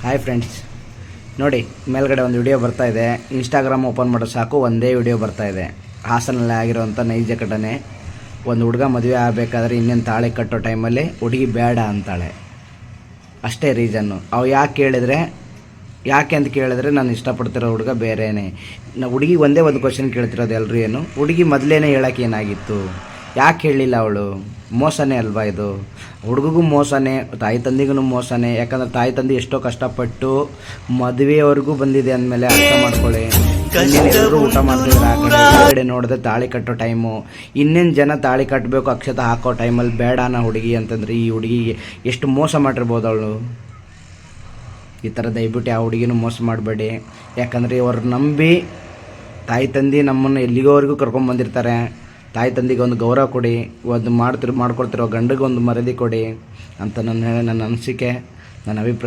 Hi friends ನೋಡಿ, ಮೇಲ್ಗಡೆ ಒಂದು ವಿಡಿಯೋ ಬರ್ತಾ ಇದೆ. ಇನ್ಸ್ಟಾಗ್ರಾಮ್ ಓಪನ್ ಮಾಡೋ ಸಾಕು ಒಂದೇ ವಿಡಿಯೋ ಬರ್ತಾ ಇದೆ. ಹಾಸನಲ್ಲಿ ಆಗಿರೋವಂಥ ನೈಜ ಘಟನೆ. ಒಂದು ಹುಡುಗ ಮದುವೆ ಆಗಬೇಕಾದ್ರೆ ಇನ್ನೇನು ತಾಳೆ ಕಟ್ಟೋ ಟೈಮಲ್ಲಿ ಹುಡುಗಿ ಬೇಡ ಅಂತಾಳೆ. ಅಷ್ಟೇ ರೀಸನ್ನು ಅವು ಯಾಕೆ ಕೇಳಿದರೆ, ಯಾಕೆ ಅಂತ ಕೇಳಿದ್ರೆ ನಾನು ಇಷ್ಟಪಡ್ತಿರೋ ಹುಡುಗ ಬೇರೆನೇ. ನಾ ಹುಡುಗಿ ಒಂದೇ ಒಂದು ಕ್ವಶನ್ ಕೇಳ್ತಿರೋದು ಎಲ್ಲರೂ ಏನು? ಹುಡುಗಿ ಮೊದಲೇನೆ ಹೇಳೋಕೆ ಏನಾಗಿತ್ತು? ಯಾಕೆ ಹೇಳಲಿಲ್ಲ ಅವಳು? ಮೋಸನೇ ಅಲ್ವಾ ಇದು? ಹುಡುಗಿಗೂ ಮೋಸನೇ ತಾಯಿ ತಂದಿಗೂ ಮೋಸನೇ ಯಾಕಂದ್ರೆ ತಾಯಿ ತಂದೆ ಎಷ್ಟೋ ಕಷ್ಟಪಟ್ಟು ಮದುವೆವರೆಗೂ ಬಂದಿದೆ ಅಂದಮೇಲೆ ಅರ್ಥ ಮಾಡ್ಕೊಳ್ಳಿ. ಎಲ್ಲರೂ ಊಟ ಮಾಡ್ತಿದ್ರೆ ಆ ಕಡೆ ನೋಡಿದ್ರೆ ತಾಳಿ ಕಟ್ಟೋ ಟೈಮು. ಇನ್ನೇನು ಜನ ತಾಳಿ ಕಟ್ಟಬೇಕು ಅಕ್ಷತ ಹಾಕೋ ಟೈಮಲ್ಲಿ ಬೇಡನ ಹುಡುಗಿ ಅಂತಂದ್ರೆ ಈ ಹುಡುಗಿಗೆ ಎಷ್ಟು ಮೋಸ ಮಾಡಿರ್ಬೋದು ಅವಳು. ಈ ಥರ ದಯವಿಟ್ಟು ಆ ಹುಡುಗಿನೂ ಮೋಸ ಮಾಡಬೇಡಿ. ಯಾಕಂದರೆ ಇವ್ರು ನಂಬಿ ತಾಯಿ ತಂದೆ ನಮ್ಮನ್ನು ಎಲ್ಲಿಗೋವರೆಗೂ ಕರ್ಕೊಂಬಂದಿರ್ತಾರೆ ತಾಯಿ ತಂದೆಗೆ ಒಂದು ಗೌರವ ಕೊಡಿ, ಒಂದು ಮಾಡ್ತಿರೋ ಮಾಡ್ಕೊಳ್ತಿರೋ ಗಂಡಿಗೆ ಒಂದು ಮರ್ಯಾದೆ ಕೊಡಿ ಅಂತ ನನ್ನ ನನ್ನ ಅನಿಸಿಕೆ, ನನ್ನ ಅಭಿಪ್ರಾಯ.